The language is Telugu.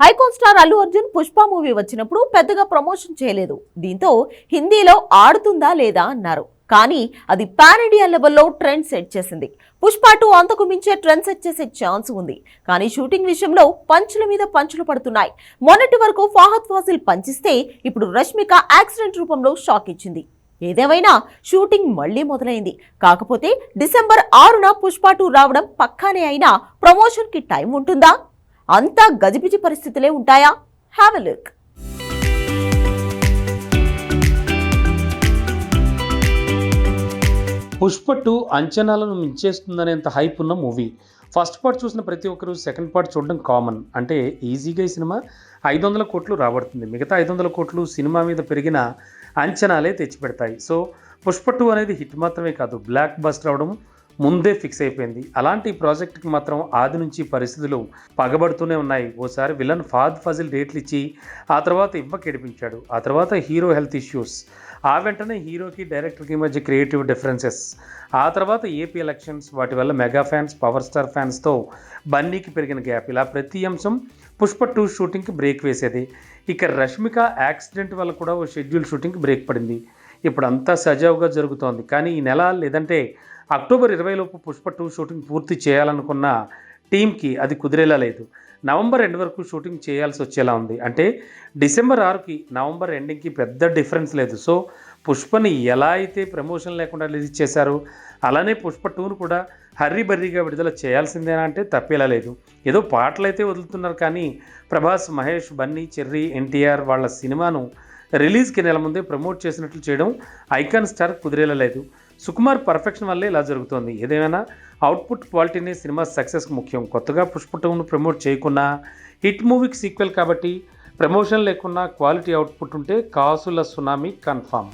Icon star Allu Arjun Pushpa movie వచ్చినప్పుడు పెద్దగా ప్రమోషన్ చేయలేదు. దీంతో హిందీలో ఆడుతుందా లేదా అన్నారు. కానీ అది పాన్ ఇండియా లెవెల్లో ట్రెండ్ సెట్ చేసింది. పుష్ప టూ అంతకు మించే ట్రెండ్ సెట్ చేసే ఛాన్స్ ఉంది. కానీ షూటింగ్ విషయంలో పంచుల మీద పంచులు పడుతున్నాయి. మొన్నటి వరకు ఫాహద్ ఫాసిల్ పంచిస్తే ఇప్పుడు రష్మిక యాక్సిడెంట్ రూపంలో షాక్ ఇచ్చింది. ఏదేమైనా షూటింగ్ మళ్ళీ మొదలైంది. కాకపోతే డిసెంబర్ ఆరున పుష్ప టూ రావడం పక్కానే అయినా ప్రమోషన్కి టైం ఉంటుందా? అంతా గజిబిజి పరిస్థితులే ఉంటాయా? Have a look Pushpa two అంచనాలను మించేస్తుందనేంత హైప్ ఉన్న మూవీ ఫస్ట్ పార్ట్ చూసిన ప్రతి ఒక్కరూ సెకండ్ పార్ట్ చూడడం కామన్ అంటే ఈజీగా ఈ సినిమా ఐదు వందల కోట్లు రాబడుతుంది. మిగతా ఐదు వందల కోట్లు సినిమా మీద పెరిగిన అంచనాలే తెచ్చిపెడతాయి. సో పుష్ప టూ అనేది హిట్ మాత్రమే కాదు. బ్లాక్ బస్టర్ అవడం ముందే ఫిక్స్ అయిపోయింది. అలాంటి ప్రాజెక్ట్కి మాత్రం ఆది నుంచి పరిస్థితులు పగబడుతూనే ఉన్నాయి. ఓసారి విలన్ ఫాద్ ఫజిల్ డేట్లు ఇచ్చి ఆ తర్వాత ఇవ్వకి ఏడిపించాడు ఆ తర్వాత హీరో హెల్త్ ఇష్యూస్. ఆ వెంటనే హీరోకి డైరెక్టర్కి మధ్య క్రియేటివ్ డిఫరెన్సెస్. ఆ తర్వాత ఏపీ ఎలక్షన్స్ వాటి వల్ల మెగా ఫ్యాన్స్ పవర్ స్టార్ ఫ్యాన్స్తో బన్నీకి పెరిగిన గ్యాప్. ఇలా ప్రతి అంశం పుష్ప టూ షూటింగ్కి బ్రేక్ వేసేది. ఇక రష్మిక యాక్సిడెంట్ వల్ల కూడా ఓ షెడ్యూల్ షూటింగ్కి బ్రేక్ పడింది. ఇప్పుడు అంతా సజావుగా జరుగుతోంది. కానీ ఈ నెల లేదంటే అక్టోబర్ ఇరవైలోపు పుష్ప టూ షూటింగ్ పూర్తి చేయాలనుకున్న టీంకి అది కుదిరేలా లేదు. నవంబర్ ఎండ్ వరకు షూటింగ్ చేయాల్సి వచ్చేలా ఉంది. అంటే డిసెంబర్ ఆరుకి నవంబర్ ఎండింగ్కి పెద్ద డిఫరెన్స్ లేదు. సో పుష్పని ఎలా అయితే ప్రమోషన్ లేకుండా రిలీజ్ చేశారు అలానే పుష్ప టూను కూడా హర్రీ బర్రీగా విడుదల చేయాల్సిందేనా అంటే తప్పేలా లేదు. ఏదో పాటలు అయితే వదులుతున్నారు కానీ ప్రభాస్ మహేష్ బన్నీ చెర్రీ ఎన్టీఆర్ వాళ్ళ సినిమాను రిలీజ్కి నెల ముందే ప్రమోట్ చేసినట్లు చేయడం ఐకాన్ స్టార్ కుదిరేలా లేదు. సుకుమార్ పర్ఫెక్షన్ వల్లే ఇలా జరుగుతోంది. ఏదేమైనా అవుట్పుట్ క్వాలిటీనే సినిమా సక్సెస్ ముఖ్యం. కొత్తగా పుష్పటంను ప్రమోట్ చేయకున్నా హిట్ మూవీకి సీక్వెల్ కాబట్టి ప్రమోషన్ లేకున్నా క్వాలిటీ అవుట్పుట్ ఉంటే కాసుల సునామీ కన్ఫామ్.